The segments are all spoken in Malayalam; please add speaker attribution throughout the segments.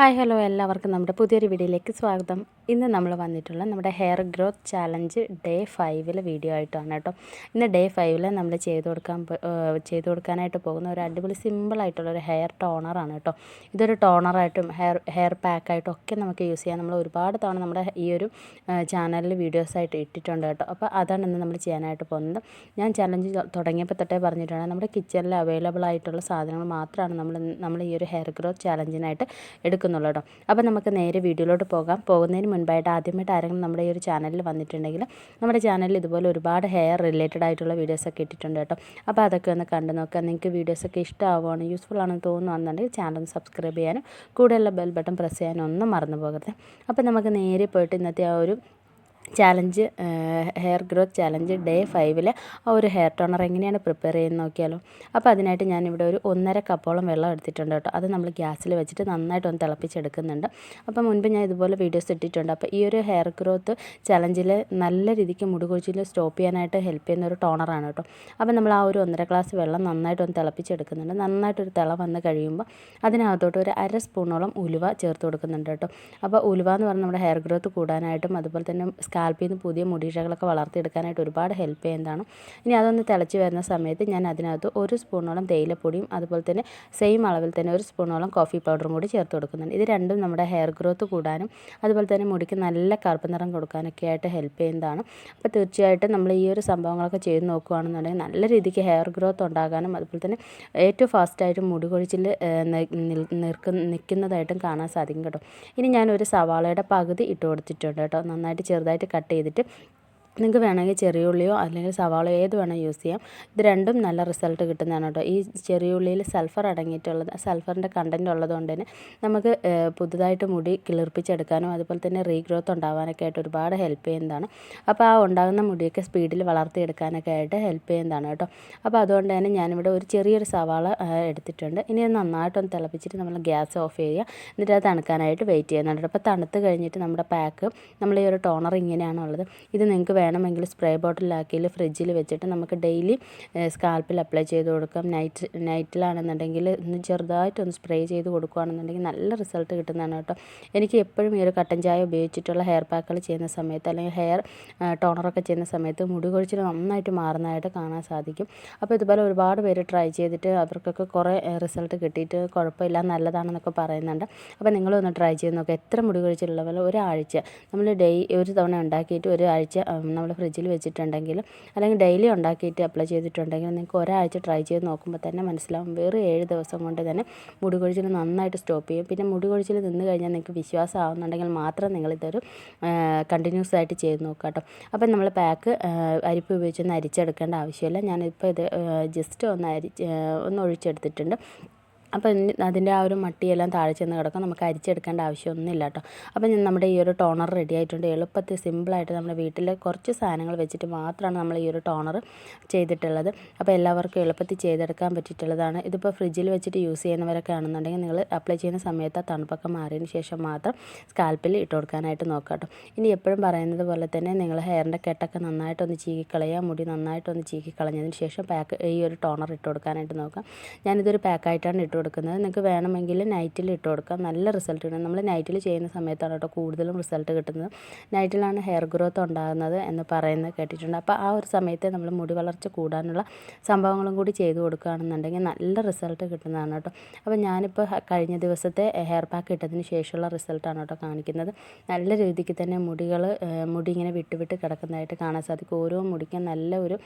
Speaker 1: ഹായ് ഹലോ എല്ലാവർക്കും നമ്മുടെ പുതിയൊരു വീഡിയോയിലേക്ക് സ്വാഗതം. ഇന്ന് നമ്മൾ വന്നിട്ടുള്ള നമ്മുടെ ഹെയർ ഗ്രോത്ത് ചാലഞ്ച് ഡേ ഫൈവിലെ വീഡിയോ ആയിട്ടാണ് കേട്ടോ. ഇന്ന് ഡേ ഫൈവിൽ നമ്മൾ ചെയ്ത് കൊടുക്കാൻ ചെയ്ത് കൊടുക്കാനായിട്ട് പോകുന്ന ഒരു അടിപൊളി സിമ്പിളായിട്ടുള്ള ഒരു ഹെയർ ടോണറാണ് കേട്ടോ. ഇതൊരു ടോണറായിട്ടും ഹെയർ ഹെയർ പാക്കായിട്ടും ഒക്കെ നമുക്ക് യൂസ് ചെയ്യാം നമ്മൾ ഒരുപാട് തവണ നമ്മുടെ ഈ ഒരു ചാനലിൽ വീഡിയോസായിട്ട് ഇട്ടിട്ടുണ്ട് കേട്ടോ. അപ്പോൾ അതാണ് ഇന്ന് നമ്മൾ ചെയ്യാനായിട്ട് പോകുന്നത്. ഞാൻ ചാലഞ്ച് തുടങ്ങിയപ്പോൾ തൊട്ടേ പറഞ്ഞിട്ടുണ്ട് നമ്മുടെ കിച്ചണിൽ അവൈലബിൾ ആയിട്ടുള്ള സാധനങ്ങൾ മാത്രമാണ് നമ്മൾ നമ്മൾ ഈ ഒരു ഹെയർ ഗ്രോത്ത് ചാലഞ്ചിനായിട്ട് എടുക്കുന്നുള്ളൂ കേട്ടോ അപ്പോൾ നമുക്ക് നേരെ വീഡിയോയിലോട്ട് പോകാം. പോകുന്നതിന് മുൻപായിട്ട് ആദ്യമായിട്ട് ആരെങ്കിലും നമ്മുടെ ഈ ഒരു ചാനലിൽ വന്നിട്ടുണ്ടെങ്കിൽ നമ്മുടെ ചാനലിൽ ഇതുപോലെ ഒരുപാട് ഹെയർ റിലേറ്റഡ് ആയിട്ടുള്ള വീഡിയോസൊക്കെ ഇട്ടിട്ടുണ്ട് കേട്ടോ. അപ്പോൾ അതൊക്കെ ഒന്ന് കണ്ടു നോക്കാം നിങ്ങൾക്ക് വീഡിയോസൊക്കെ ഇഷ്ടമാവുകയാണ് യൂസ്ഫുൾ ആണെന്ന് തോന്നുകയാണെന്നുണ്ടെങ്കിൽ ചാനൽ സബ്സ്ക്രൈബ് ചെയ്യാനും കൂടെയുള്ള ബെൽ ബട്ടൺ പ്രസ് ചെയ്യാനും ഒന്നും മറന്നു പോകരുത്. അപ്പോൾ നമുക്ക് നേരെ പോയിട്ട് ഇന്നത്തെ ആ ഒരു challenge hair growth challenge day ഫൈവിലെ ആ ഒരു ഹെയർ ടോണർ എങ്ങനെയാണ് പ്രിപ്പയർ ചെയ്യുന്നത് നോക്കിയാലോ. അപ്പോൾ അതിനായിട്ട് ഞാനിവിടെ ഒരു ഒന്നര കപ്പോളം വെള്ളം എടുത്തിട്ടുണ്ട് കേട്ടോ. അത് നമ്മൾ ഗ്യാസിൽ വെച്ചിട്ട് നന്നായിട്ട് ഒന്ന് തിളപ്പിച്ചെടുക്കുന്നുണ്ട്. അപ്പോൾ മുൻപ് ഞാൻ ഇതുപോലെ വീഡിയോസ് ഇട്ടിട്ടുണ്ട്. അപ്പോൾ ഈ ഒരു ഹെയർ ഗ്രോത്ത് ചലഞ്ചിൽ നല്ല രീതിക്ക് മുടികൊഴിച്ചിൽ സ്റ്റോപ്പ് ചെയ്യാനായിട്ട് ഹെൽപ്പ് ചെയ്യുന്ന ഒരു ടോണറാണ് കേട്ടോ. അപ്പോൾ നമ്മൾ ആ ഒരു ഒന്നര ഗ്ലാസ് വെള്ളം നന്നായിട്ട് ഒന്ന് തിളപ്പിച്ചെടുക്കുന്നുണ്ട്. നന്നായിട്ടൊരു തിള വന്ന് കഴിയുമ്പോൾ അതിനകത്തോട്ട് ഒരു അര സ്പൂണോളം ഉലുവ ചേർത്ത് കൊടുക്കുന്നുണ്ട് കേട്ടോ. അപ്പോൾ ഉലുവ എന്ന് പറഞ്ഞാൽ നമ്മുടെ ഹെയർ ഗ്രോത്ത് കൂടാനായിട്ടും അതുപോലെ തന്നെ സ്കാൽപ്പിൽ നിന്ന് പുതിയ മുടിയിഴകളൊക്കെ വളർത്തിയെടുക്കാനായിട്ട് ഒരുപാട് ഹെൽപ്പ് ചെയ്യുന്നതാണ്. ഇനി അതൊന്ന് തിളച്ച് വരുന്ന സമയത്ത് ഞാൻ അതിനകത്ത് ഒരു സ്പൂണോളം തേയിലപ്പൊടിയും അതുപോലെ തന്നെ സെയിം അളവിൽ തന്നെ ഒരു സ്പൂണോളം കോഫി പൗഡറും കൂടി ചേർത്ത് കൊടുക്കുന്നുണ്ട്. ഇത് രണ്ടും നമ്മുടെ ഹെയർ ഗ്രോത്ത് കൂടാനും അതുപോലെ തന്നെ മുടിക്ക് നല്ല കറുപ്പ് നിറം കൊടുക്കാനൊക്കെ ആയിട്ട് ഹെൽപ്പ് ചെയ്യുന്നതാണ്. അപ്പോൾ തീർച്ചയായിട്ടും നമ്മൾ ഈ ഒരു സംഭവങ്ങളൊക്കെ ചെയ്ത് നോക്കുകയാണെന്നുണ്ടെങ്കിൽ നല്ല രീതിക്ക് ഹെയർ ഗ്രോത്ത് ഉണ്ടാകാനും അതുപോലെ തന്നെ ഏറ്റവും ഫാസ്റ്റായിട്ട് മുടി കൊഴിച്ചിൽ നിൽക്കുന്ന നിൽക്കുന്നതായിട്ടും കാണാൻ സാധിക്കും കേട്ടോ. ഇനി ഞാനൊരു സവാളയുടെ പകുതി ഇട്ട് കൊടുത്തിട്ടുണ്ട് കേട്ടോ. നന്നായിട്ട് ചെറുതായിട്ട് കട്ട് ചെയ്തിട്ട് നിങ്ങൾക്ക് വേണമെങ്കിൽ ചെറിയ ഉള്ളിയോ അല്ലെങ്കിൽ സവാളയോ ഏത് വേണമെങ്കിൽ യൂസ് ചെയ്യാം. ഇത് രണ്ടും നല്ല റിസൾട്ട് കിട്ടുന്നതാണ് കേട്ടോ. ഈ ചെറിയ ഉള്ളിയിൽ സൾഫർ അടങ്ങിയിട്ടുള്ളത് സൾഫറിന്റെ കണ്ടന്റ് ഉള്ളതുകൊണ്ട് തന്നെ നമുക്ക് പുതുതായിട്ട് മുടി കിളിർപ്പിച്ചെടുക്കാനും അതുപോലെ തന്നെ റീഗ്രോത്ത് ഉണ്ടാവാനൊക്കെ ആയിട്ട് ഒരുപാട് ഹെൽപ്പ് ചെയ്യുന്നതാണ്. അപ്പോൾ ആ ഉണ്ടാകുന്ന മുടിയൊക്കെ സ്പീഡിൽ വളർത്തിയെടുക്കാനൊക്കെ ആയിട്ട് ഹെൽപ്പ് ചെയ്യുന്നതാണ് കേട്ടോ. അപ്പോൾ അതുകൊണ്ട് തന്നെ ഞാനിവിടെ ഒരു ചെറിയൊരു സവാള എടുത്തിട്ടുണ്ട്. ഇനി നന്നായിട്ടൊന്ന് തിളപ്പിച്ചിട്ട് നമ്മൾ ഗ്യാസ് ഓഫ് ചെയ്യുക. എന്നിട്ട് അത് തണുക്കാനായിട്ട് വെയിറ്റ് ചെയ്യുന്നുണ്ട് അപ്പോൾ തണുത്ത് കഴിഞ്ഞിട്ട് നമ്മുടെ പാക്ക് നമ്മൾ ഈ ഒരു ടോണർ ഇങ്ങനെയാണുള്ളത്. ഇത് നിങ്ങൾക്ക് വേണമെങ്കിൽ സ്പ്രേ ബോട്ടിലാക്കിയിൽ ഫ്രിഡ്ജിൽ വെച്ചിട്ട് നമുക്ക് ഡെയിലി സ്കാൽപ്പിൽ അപ്ലൈ ചെയ്ത് കൊടുക്കാം. നൈറ്റ് നൈറ്റിലാണെന്നുണ്ടെങ്കിൽ ഒന്ന് ചെറുതായിട്ടൊന്ന് സ്പ്രേ ചെയ്ത് കൊടുക്കുകയാണെന്നുണ്ടെങ്കിൽ നല്ല റിസൾട്ട് കിട്ടുന്നതാണ് കേട്ടോ. എനിക്ക് എപ്പോഴും ഈ ഒരു കട്ടൻ ചായ ഉപയോഗിച്ചിട്ടുള്ള ഹെയർ പാക്കുകൾ ചെയ്യുന്ന സമയത്ത് അല്ലെങ്കിൽ ഹെയർ ടോണറൊക്കെ ചെയ്യുന്ന സമയത്ത് മുടി കൊഴിച്ചിൽ നന്നായിട്ട് മാറുന്നതായിട്ട് കാണാൻ സാധിക്കും. അപ്പോൾ ഇതുപോലെ ഒരുപാട് പേര് ട്രൈ ചെയ്തിട്ട് അവർക്കൊക്കെ കുറേ റിസൾട്ട് കിട്ടിയിട്ട് കുഴപ്പമില്ല നല്ലതാണെന്നൊക്കെ പറയുന്നുണ്ട്. അപ്പോൾ നിങ്ങളൊന്ന് ട്രൈ ചെയ്ത് നോക്കുക എത്ര മുടി കൊഴിച്ചിലുള്ളവർ ഒരാഴ്ച. നമ്മൾ ഡേ ഒരു തവണ ഉണ്ടാക്കിയിട്ട് ഒരാഴ്ച നമ്മൾ ഫ്രിഡ്ജിൽ വെച്ചിട്ടുണ്ടെങ്കിൽ അല്ലെങ്കിൽ ഡെയിലി ഉണ്ടാക്കിയിട്ട് അപ്ലൈ ചെയ്തിട്ടുണ്ടെങ്കിൽ നിങ്ങൾക്ക് ഒരാഴ്ച ട്രൈ ചെയ്ത് നോക്കുമ്പോൾ തന്നെ മനസ്സിലാവും. വേറെ ഏഴ് ദിവസം കൊണ്ട് തന്നെ മുടി കൊഴിച്ചിൽ നന്നായിട്ട് സ്റ്റോപ്പ് ചെയ്യും. പിന്നെ മുടി കൊഴിച്ചിൽ നിന്ന് കഴിഞ്ഞാൽ നിങ്ങൾക്ക് വിശ്വാസം ആവുന്നുണ്ടെങ്കിൽ മാത്രം നിങ്ങളിതൊരു കണ്ടിന്യൂസ് ആയിട്ട് ചെയ്ത് നോക്കുക കേട്ടോ. അപ്പം നമ്മൾ പാക്ക് അരിപ്പ് ഉപയോഗിച്ചൊന്ന് അരിച്ചെടുക്കേണ്ട ആവശ്യമില്ല. ഞാനിപ്പോൾ ഇത് ജസ്റ്റ് ഒന്ന് അരി ഒന്ന് ഒഴിച്ചെടുത്തിട്ടുണ്ട്. അപ്പോൾ ഇനി അതിന്റെ ആ ഒരു മട്ടിയെല്ലാം താഴെ ചെന്ന് കിടക്കും. നമുക്ക് അരിച്ചെടുക്കേണ്ട ആവശ്യമൊന്നുമില്ല കേട്ടോ. അപ്പോൾ ഞാൻ നമ്മുടെ ഈ ഒരു ടോണർ റെഡി ആയിട്ടുണ്ട്. എളുപ്പത്തിൽ സിമ്പിളായിട്ട് നമ്മുടെ വീട്ടിൽ കുറച്ച് സാധനങ്ങൾ വെച്ചിട്ട് മാത്രമാണ് നമ്മൾ ഈ ഒരു ടോണർ ചെയ്തിട്ടുള്ളത്. അപ്പോൾ എല്ലാവർക്കും എളുപ്പത്തിൽ ചെയ്തെടുക്കാൻ പറ്റിയിട്ടുള്ളതാണ്. ഇതിപ്പോൾ ഫ്രിഡ്ജിൽ വെച്ചിട്ട് യൂസ് ചെയ്യുന്നവരൊക്കെ ആണെന്നുണ്ടെങ്കിൽ നിങ്ങൾ അപ്ലൈ ചെയ്യുന്ന സമയത്ത് ആ തണുപ്പൊക്കെ മാറിയതിന് ശേഷം മാത്രം സ്കാൽപ്പിൽ ഇട്ട് കൊടുക്കാനായിട്ട് നോക്കുക കേട്ടോ. ഇനി എപ്പോഴും പറയുന്നത് പോലെ തന്നെ നിങ്ങൾ ഹെയറിന്റെ കെട്ടൊക്കെ നന്നായിട്ടൊന്ന് ചീകിക്കളയുക മുടി നന്നായിട്ടൊന്ന് ചീകിക്കളഞ്ഞതിന് ശേഷം പാക്ക് ഈ ഒരു ടോണർ ഇട്ട് കൊടുക്കാനായിട്ട് നോക്കാം ഞാനിതൊരു പാക്കായിട്ടാണ് ഇട്ട് കൊടുക്കുന്നത്. നിങ്ങൾക്ക് വേണമെങ്കിൽ നൈറ്റിൽ ഇട്ട് കൊടുക്കാം. നല്ല റിസൾട്ട് കിട്ടും. നമ്മൾ നൈറ്റിൽ ചെയ്യുന്ന സമയത്താണ് കേട്ടോ കൂടുതലും റിസൾട്ട് കിട്ടുന്നത്. നൈറ്റിലാണ് ഹെയർ ഗ്രോത്ത് ഉണ്ടാകുന്നത് എന്ന് പറയുന്നത് കേട്ടിട്ടുണ്ട്. അപ്പോൾ ആ ഒരു സമയത്ത് നമ്മൾ മുടി വളർച്ച കൂടാനുള്ള സംഭവങ്ങളും കൂടി ചെയ്ത് കൊടുക്കുകയാണെന്നുണ്ടെങ്കിൽ നല്ല റിസൾട്ട് കിട്ടുന്നതാണ് കേട്ടോ. അപ്പോൾ ഞാനിപ്പോൾ കഴിഞ്ഞ ദിവസത്തെ ഹെയർ പാക്ക് ഇട്ടതിന് ശേഷമുള്ള റിസൾട്ടാണ് കേട്ടോ കാണിക്കുന്നത്. നല്ല രീതിക്ക് തന്നെ മുടികൾ മുടി ഇങ്ങനെ വിട്ടുവിട്ട് വിട്ട് കിടക്കുന്നതായിട്ട് കാണാൻ സാധിക്കും. ഓരോ മുടിക്കും നല്ല ഒരു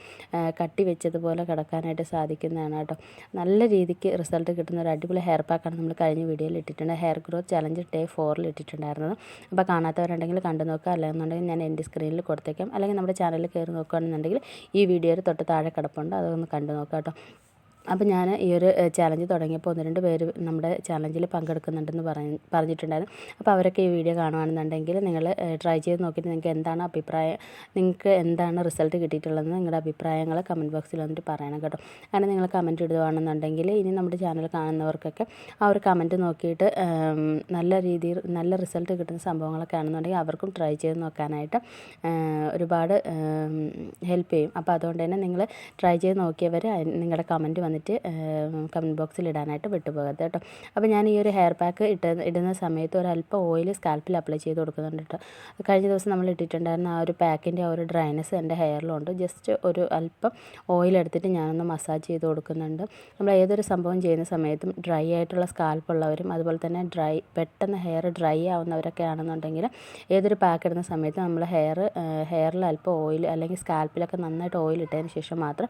Speaker 1: കട്ടി വെച്ചതുപോലെ കിടക്കാനായിട്ട് സാധിക്കുന്നതാണ് കേട്ടോ. നല്ല രീതിക്ക് റിസൾട്ട് കിട്ടുന്ന ഒരു അടിപൊളി ഹെയർ പാക്കാണ് നമ്മൾ കഴിഞ്ഞ വീഡിയോയിൽ ഇട്ടിട്ടുണ്ട്. ഹെയർ ഗ്രോത്ത് ചലഞ്ച് ഡേ ഫോറിൽ ഇട്ടിട്ടുണ്ടായിരുന്നത് അപ്പോൾ കാണാത്തവരുണ്ടെങ്കിൽ കണ്ടു നോക്കുക. അല്ലെന്നുണ്ടെങ്കിൽ ഞാൻ എന്റെ സ്ക്രീനിൽ കൊടുത്തേക്കാം. അല്ലെങ്കിൽ നമ്മുടെ ചാനലിൽ കയറി നോക്കുകയാണെന്നുണ്ടെങ്കിൽ ഈ വീഡിയോയിൽ തൊട്ട് താഴെ കിടപ്പുണ്ട്. അതൊന്ന് കണ്ടു നോക്കാം കേട്ടോ. അപ്പോൾ ഞാൻ ഈ ഒരു ചാലഞ്ച് തുടങ്ങിയപ്പോൾ ഒന്ന് രണ്ട് പേര് നമ്മുടെ ചാലഞ്ചിൽ പങ്കെടുക്കുന്നുണ്ടെന്ന് പറഞ്ഞ് പറഞ്ഞിട്ടുണ്ടായിരുന്നു. അപ്പോൾ അവരൊക്കെ ഈ വീഡിയോ കാണുകയാണെന്നുണ്ടെങ്കിൽ നിങ്ങൾ ട്രൈ ചെയ്ത് നോക്കിയിട്ട് നിങ്ങൾക്ക് എന്താണ് അഭിപ്രായം നിങ്ങൾക്ക് എന്താണ് റിസൾട്ട് കിട്ടിയിട്ടുള്ളതെന്ന് നിങ്ങളുടെ അഭിപ്രായങ്ങൾ കമന്റ് ബോക്സിൽ വന്നിട്ട് പറയണം കേട്ടോ. അങ്ങനെ നിങ്ങൾ കമന്റ് ഇടുകയാണെന്നുണ്ടെങ്കിൽ ഇനി നമ്മുടെ ചാനൽ കാണുന്നവർക്കൊക്കെ ആ ഒരു കമന്റ് നോക്കിയിട്ട് നല്ല രീതിയിൽ നല്ല റിസൾട്ട് കിട്ടുന്ന സംഭവങ്ങളൊക്കെ ആണെന്നുണ്ടെങ്കിൽ അവർക്കും ട്രൈ ചെയ്ത് നോക്കാനായിട്ട് ഒരുപാട് ഹെൽപ്പ് ചെയ്യും. അപ്പോൾ അതുകൊണ്ട് തന്നെ നിങ്ങൾ ട്രൈ ചെയ്ത് നോക്കിയവർ നിങ്ങളുടെ കമന്റ് വന്നിട്ട് വന്നിട്ട് കമന്റ് ബോക്സിൽ ഇടാനായിട്ട് വിട്ടുപോകരുത് കേട്ടോ. അപ്പോൾ ഞാൻ ഈ ഒരു ഹെയർ പാക്ക് ഇട്ട ഇടുന്ന സമയത്ത് ഒരല്പം ഓയിൽ സ്കാൽപ്പിൽ അപ്ലൈ ചെയ്ത് കൊടുക്കുന്നുണ്ട് കേട്ടോ. കഴിഞ്ഞ ദിവസം നമ്മൾ ഇട്ടിട്ടുണ്ടായിരുന്ന ആ ഒരു പാക്കിന്റെ ആ ഒരു ഡ്രൈനെസ് എന്റെ ഹെയറിലുണ്ട്. ജസ്റ്റ് ഒരു അല്പം ഓയിൽ എടുത്തിട്ട് ഞാനൊന്ന് മസാജ് ചെയ്ത് കൊടുക്കുന്നുണ്ട്. നമ്മൾ ഏതൊരു സംഭവം ചെയ്യുന്ന സമയത്തും ഡ്രൈ ആയിട്ടുള്ള സ്കാൽപ്പ് ഉള്ളവരും അതുപോലെ തന്നെ ഡ്രൈ പെട്ടെന്ന് ഹെയർ ഡ്രൈ ആവുന്നവരൊക്കെ ആണെന്നുണ്ടെങ്കിൽ ഏതൊരു പാക്ക് ഇടുന്ന സമയത്ത് നമ്മൾ ഹെയർ ഹെയറിൽ അല്പം ഓയിൽ അല്ലെങ്കിൽ സ്കാൽപ്പിലൊക്കെ നന്നായിട്ട് ഓയിൽ ഇട്ടതിന് ശേഷം മാത്രം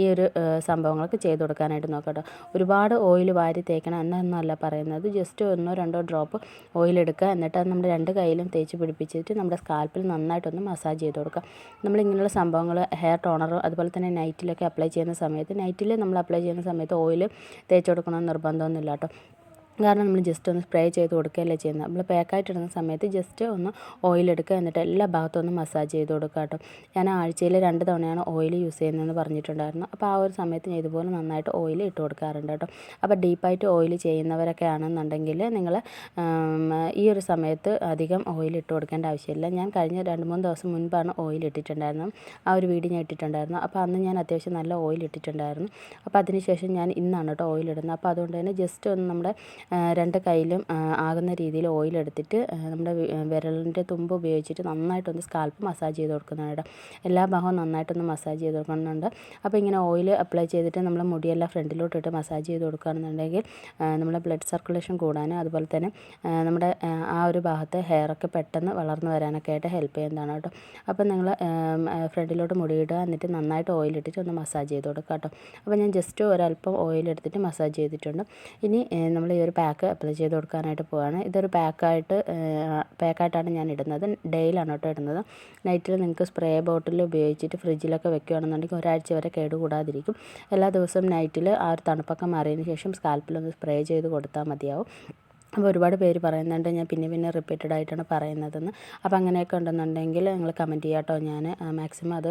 Speaker 1: ഈ ഒരു സംഭവങ്ങളൊക്കെ കൊടുക്കാനായിട്ട് നോക്കട്ടോ ഒരുപാട് ഓയിൽ വാരി തേക്കണം എന്നൊന്നല്ല പറയുന്നത്. ജസ്റ്റ് ഒന്നോ രണ്ടോ ഡ്രോപ്പ് ഓയിൽ എടുക്കുക. എന്നിട്ട് അത് നമ്മുടെ രണ്ട് കയ്യിലും തേച്ച് പിടിപ്പിച്ചിട്ട് നമ്മുടെ സ്കാൽപ്പിൽ നന്നായിട്ടൊന്ന് മസാജ് ചെയ്ത് കൊടുക്കുക. നമ്മൾ ഇങ്ങനെയുള്ള സംഭവങ്ങൾ ഹെയർ ടോണർ അതുപോലെ തന്നെ നൈറ്റിലൊക്കെ അപ്ലൈ ചെയ്യുന്ന സമയത്ത് നൈറ്റിൽ നമ്മൾ അപ്ലൈ ചെയ്യുന്ന സമയത്ത് ഓയിൽ തേച്ച് കൊടുക്കണമെന്ന് നിർബന്ധമൊന്നുമില്ല കേട്ടോ. കാരണം നമ്മൾ ജസ്റ്റ് ഒന്ന് സ്പ്രേ ചെയ്ത് കൊടുക്കുകയല്ലേ ചെയ്യുന്നത്. നമ്മൾ പാക്കായിട്ട് ഇടുന്ന സമയത്ത് ജസ്റ്റ് ഒന്ന് ഓയിൽ എടുക്കുക എന്നിട്ട് എല്ലാ ഭാഗത്തും ഒന്ന് മസാജ് ചെയ്ത് കൊടുക്കുക കേട്ടോ. ഞാൻ ആഴ്ചയിൽ രണ്ട് തവണയാണ് ഓയിൽ യൂസ് ചെയ്യുന്നതെന്ന് പറഞ്ഞിട്ടുണ്ടായിരുന്നു. അപ്പോൾ ആ ഒരു സമയത്ത് ഞാൻ ഇതുപോലെ നന്നായിട്ട് ഓയിൽ ഇട്ട് കൊടുക്കാറുണ്ട് കേട്ടോ. അപ്പോൾ ഡീപ്പായിട്ട് ഓയിൽ ചെയ്യുന്നവരൊക്കെ ആണെന്നുണ്ടെങ്കിൽ നിങ്ങൾ ഈ ഒരു സമയത്ത് അധികം ഓയിൽ ഇട്ട് കൊടുക്കേണ്ട ആവശ്യമില്ല. ഞാൻ കഴിഞ്ഞ രണ്ട് മൂന്ന് ദിവസം മുൻപാണ് ഓയിൽ ഇട്ടിട്ടുണ്ടായിരുന്നു ആ ഒരു വീഡിയോ ഞാൻ ഇട്ടിട്ടുണ്ടായിരുന്നു. അപ്പോൾ അന്ന് ഞാൻ അത്യാവശ്യം നല്ല ഓയിൽ ഇട്ടിട്ടുണ്ടായിരുന്നു. അപ്പോൾ അതിനുശേഷം ഞാൻ ഇന്നാണ് കേട്ടോ ഓയിൽ ഇടുന്നത്. അപ്പോൾ അതുകൊണ്ട് തന്നെ ജസ്റ്റ് ഒന്ന് നമ്മുടെ രണ്ട് കയ്യിലും ആകുന്ന രീതിയിൽ ഓയിൽ എടുത്തിട്ട് നമ്മുടെ വിരലിന്റെ തുമ്പ് ഉപയോഗിച്ചിട്ട് നന്നായിട്ടൊന്ന് സ്കാൽപ്പ് മസാജ് ചെയ്ത് കൊടുക്കുന്നുണ്ട് എല്ലാ ഭാഗവും നന്നായിട്ടൊന്ന് മസാജ് ചെയ്ത് കൊടുക്കുന്നുണ്ട്. അപ്പോൾ ഇങ്ങനെ ഓയിൽ അപ്ലൈ ചെയ്തിട്ട് നമ്മൾ മുടിയെല്ലാം ഫ്രണ്ടിലോട്ടിട്ട് മസാജ് ചെയ്ത് കൊടുക്കുകയാണെന്നുണ്ടെങ്കിൽ നമ്മുടെ ബ്ലഡ് സർക്കുലേഷൻ കൂടാനും അതുപോലെ തന്നെ നമ്മുടെ ആ ഒരു ഭാഗത്ത് ഹെയറൊക്കെ പെട്ടെന്ന് വളർന്നു വരാനൊക്കെ ആയിട്ട് ഹെൽപ്പ് ചെയ്യുന്നതാണ് കേട്ടോ. അപ്പോൾ നിങ്ങൾ ഫ്രണ്ടിലോട്ട് മുടിയിടുക എന്നിട്ട് നന്നായിട്ട് ഓയിൽ ഇട്ടിട്ട് ഒന്ന് മസാജ് ചെയ്ത് കൊടുക്കുക കേട്ടോ. അപ്പോൾ ഞാൻ ജസ്റ്റ് ഒരല്പം ഓയിൽ എടുത്തിട്ട് മസാജ് ചെയ്തിട്ടുണ്ട്. ഇനി നമ്മൾ ഈ ഒരു പാക്ക് അപ്ലൈ ചെയ്ത് കൊടുക്കാനായിട്ട് പോവാണ്. ഇതൊരു പാക്കായിട്ട് പാക്കായിട്ടാണ് ഞാൻ ഇടുന്നത്. ഡെയിലാണ് കേട്ടോ ഇടുന്നത്. നൈറ്റിൽ നിങ്ങൾക്ക് സ്പ്രേ ബോട്ടിൽ ഉപയോഗിച്ചിട്ട് ഫ്രിഡ്ജിലൊക്കെ വെക്കുകയാണെന്നുണ്ടെങ്കിൽ ഒരാഴ്ച വരെ കേടുകൂടാതിരിക്കും. എല്ലാ ദിവസവും നൈറ്റിൽ ആ ഒരു തണുപ്പൊക്കെ മാറിയതിന് ശേഷം സ്കാൽപ്പിലൊന്ന് സ്പ്രേ ചെയ്ത് കൊടുത്താൽ മതിയാവും. അപ്പോൾ ഒരുപാട് പേര് പറയുന്നുണ്ട് ഞാൻ പിന്നെ പിന്നെ റിപ്പീറ്റഡ് ആയിട്ടാണ് പറയുന്നതെന്ന്. അപ്പോൾ അങ്ങനെയൊക്കെ ഉണ്ടെന്നുണ്ടെങ്കിൽ നിങ്ങൾ കമന്റ് ചെയ്യാം കേട്ടോ ഞാൻ. മാക്സിമം അത്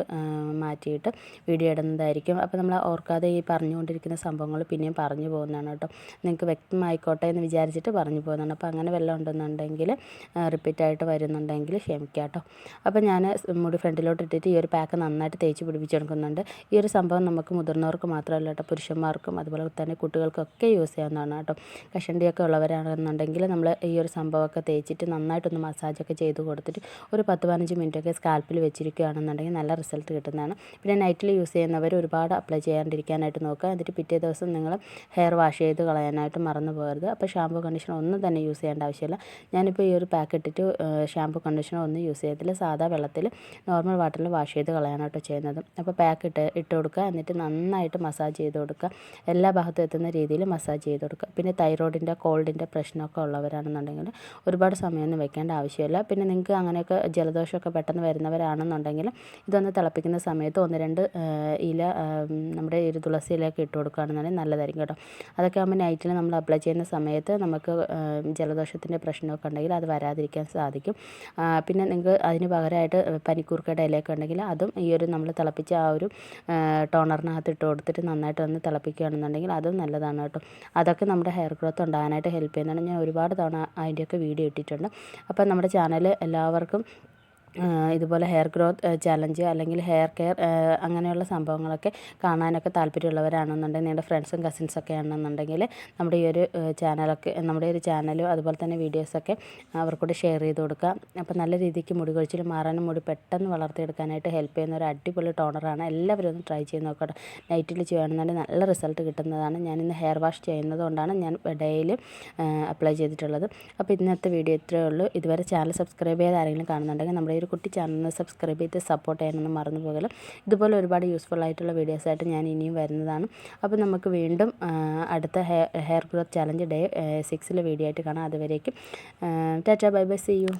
Speaker 1: മാറ്റിയിട്ട് വീഡിയോ ഇടുന്നതായിരിക്കും. അപ്പോൾ നമ്മൾ ഓർക്കാതെ ഈ പറഞ്ഞുകൊണ്ടിരിക്കുന്ന സംഭവങ്ങൾ പിന്നെയും പറഞ്ഞു പോകുന്നതാണ് കേട്ടോ. നിങ്ങൾക്ക് വ്യക്തമായിക്കോട്ടെ എന്ന് വിചാരിച്ചിട്ട് പറഞ്ഞു പോകുന്നതാണ്. അപ്പോൾ അങ്ങനെ വല്ലതും ഉണ്ടെന്നുണ്ടെങ്കിൽ റിപ്പീറ്റായിട്ട് വരുന്നുണ്ടെങ്കിൽ ക്ഷമിക്കാം കേട്ടോ. അപ്പോൾ ഞാൻ മുടി ഫ്രണ്ടിലോട്ട് ഇട്ടിട്ട് ഈ ഒരു പാക്ക് നന്നായിട്ട് തേച്ച് പിടിപ്പിച്ചെടുക്കുന്നുണ്ട് ഈ ഒരു സംഭവം നമുക്ക് മുതിർന്നവർക്ക് മാത്രമല്ല കേട്ടോ പുരുഷന്മാർക്കും അതുപോലെ തന്നെ കുട്ടികൾക്കൊക്കെ യൂസ് ചെയ്യാവുന്നതാണ് കേട്ടോ. കഷണ്ടിയൊക്കെ ഉള്ളവരാണെന്ന് എന്നുണ്ടെങ്കിൽ നമ്മൾ ഈ ഒരു സംഭവമൊക്കെ തേച്ചിട്ട് നന്നായിട്ടൊന്ന് മസാജൊക്കെ ചെയ്ത് കൊടുത്തിട്ട് ഒരു പത്ത് പതിനഞ്ച് മിനിറ്റൊക്കെ സ്കാൽപ്പിൽ വെച്ചിരിക്കുകയാണെന്നുണ്ടെങ്കിൽ നല്ല റിസൾട്ട് കിട്ടുന്നതാണ്. പിന്നെ നൈറ്റിൽ യൂസ് ചെയ്യുന്നവർ ഒരുപാട് അപ്ലൈ ചെയ്യാണ്ടിരിക്കാനായിട്ട് നോക്കുക. എന്നിട്ട് പിറ്റേ ദിവസം നിങ്ങൾ ഹെയർ വാഷ് ചെയ്ത് കളയാനായിട്ട് മറന്നു പോകരുത്. അപ്പോൾ ഷാമ്പു കണ്ടീഷണർ ഒന്നും തന്നെ യൂസ് ചെയ്യേണ്ട ആവശ്യമില്ല. ഞാനിപ്പോൾ ഈ ഒരു പാക്ക് ഇട്ടിട്ട് ഷാമ്പു കണ്ടീഷണർ ഒന്നും യൂസ് ചെയ്യത്തില്ല. സാധാ വെള്ളത്തിൽ നോർമൽ വാട്ടറിൽ വാഷ് ചെയ്ത് കളയാനായിട്ട് ചെയ്യുന്നത്. അപ്പോൾ പാക്ക് ഇട്ട് ഇട്ട് കൊടുക്കുക. എന്നിട്ട് നന്നായിട്ട് മസാജ് ചെയ്ത് കൊടുക്കുക. എല്ലാ ഭാഗത്തും എത്തുന്ന രീതിയിൽ മസാജ് ചെയ്ത് കൊടുക്കുക. പിന്നെ തൈറോയിഡിന്റെ കോൾഡിന്റെ പ്രശ്നം പ്രശ്നമൊക്കെ ഉള്ളവരാണെന്നുണ്ടെങ്കിൽ ഒരുപാട് സമയമൊന്നും വെക്കേണ്ട ആവശ്യമില്ല. പിന്നെ നിങ്ങൾക്ക് അങ്ങനെയൊക്കെ ജലദോഷമൊക്കെ പെട്ടെന്ന് വരുന്നവരാണെന്നുണ്ടെങ്കിൽ ഇതൊന്ന് തിളപ്പിക്കുന്ന സമയത്ത് ഒന്ന് രണ്ട് ഇല നമ്മുടെ ഒരു തുളസി ഇലയൊക്കെ ഇട്ട് കൊടുക്കുകയാണെന്നുണ്ടെങ്കിൽ നല്ലതായിരിക്കും കേട്ടോ. അതൊക്കെ ആകുമ്പോൾ നൈറ്റിൽ നമ്മൾ അപ്ലൈ ചെയ്യുന്ന സമയത്ത് നമുക്ക് ജലദോഷത്തിന്റെ പ്രശ്നമൊക്കെ ഉണ്ടെങ്കിൽ അത് വരാതിരിക്കാൻ സാധിക്കും. പിന്നെ നിങ്ങൾക്ക് അതിന് പകരമായിട്ട് പനിക്കൂർക്കയുടെ ഇലയൊക്കെ ഉണ്ടെങ്കിൽ അതും ഈ ഒരു നമ്മൾ തിളപ്പിച്ച ആ ഒരു ടോണറിനകത്ത് ഇട്ട് കൊടുത്തിട്ട് നന്നായിട്ട് ഒന്ന് തിളപ്പിക്കുകയാണെന്നുണ്ടെങ്കിൽ അതും നല്ലതാണ് കേട്ടോ. അതൊക്കെ നമ്മുടെ ഹെയർ ഗ്രോത്ത് ഉണ്ടാകാനായിട്ട് ഹെൽപ്പ് ചെയ്യുന്നതാണ് ഞാൻ ഒരുപാട് തവണ അതിന്റെയൊക്കെ വീഡിയോ ഇട്ടിട്ടുണ്ട്. അപ്പം നമ്മുടെ ചാനൽ എല്ലാവർക്കും ഇതുപോലെ ഹെയർ ഗ്രോത്ത് ചലഞ്ച് അല്ലെങ്കിൽ ഹെയർ കെയർ അങ്ങനെയുള്ള സംഭവങ്ങളൊക്കെ കാണാനൊക്കെ താല്പര്യമുള്ളവരാണെന്നുണ്ടെങ്കിൽ നിങ്ങളുടെ ഫ്രണ്ട്സും കസിൻസൊക്കെ ആണെന്നുണ്ടെങ്കിൽ നമ്മുടെ ഈ ഒരു ചാനലൊക്കെ നമ്മുടെ ഒരു ചാനലും അതുപോലെ തന്നെ വീഡിയോസൊക്കെ അവർക്കൂടെ ഷെയർ ചെയ്ത് കൊടുക്കുക. അപ്പോൾ നല്ല രീതിക്ക് മുടി കൊഴിച്ചിൽ മാറാനും മുടി പെട്ടെന്ന് വളർത്തിയെടുക്കാനായിട്ട് ഹെൽപ്പ് ചെയ്യുന്ന ഒരു അടിപൊളി ടോണറാണ് എല്ലാവരും ഒന്ന് ട്രൈ ചെയ്ത് നോക്കട്ടെ നൈറ്റിൽ ചെയ്യുകയാണെന്നുണ്ടെങ്കിൽ നല്ല റിസൾട്ട് കിട്ടുന്നതാണ്. ഞാൻ ഇന്ന് ഹെയർ വാഷ് ചെയ്യുന്നതുകൊണ്ടാണ് ഞാൻ ഡെയിലി അപ്ലൈ ചെയ്തിട്ടുള്ളത്. അപ്പോൾ ഇന്നത്തെ വീഡിയോ ഇത്രയേ ഉള്ളൂ. ഇതുവരെ ചാനൽ സബ്സ്ക്രൈബ് ചെയ്ത് ആരെങ്കിലും കാണുന്നുണ്ടെങ്കിൽ നമ്മുടെ ഒരു കുട്ടി ചാനൽ സബ്സ്ക്രൈബ് ചെയ്ത് സപ്പോർട്ട് ചെയ്യാനൊന്നും മറന്നു പോകല. ഇതുപോലെ ഒരുപാട് യൂസ്ഫുൾ ആയിട്ടുള്ള വീഡിയോസായിട്ട് ഞാൻ ഇനിയും വരുന്നതാണ്. അപ്പോൾ നമുക്ക് വീണ്ടും അടുത്ത ഹെയർ ഗ്രോത്ത് ചലഞ്ച് ഡേ സിക്സിലെ വീഡിയോ ആയിട്ട് കാണാം. അതുവരേക്കും tata bye bye see you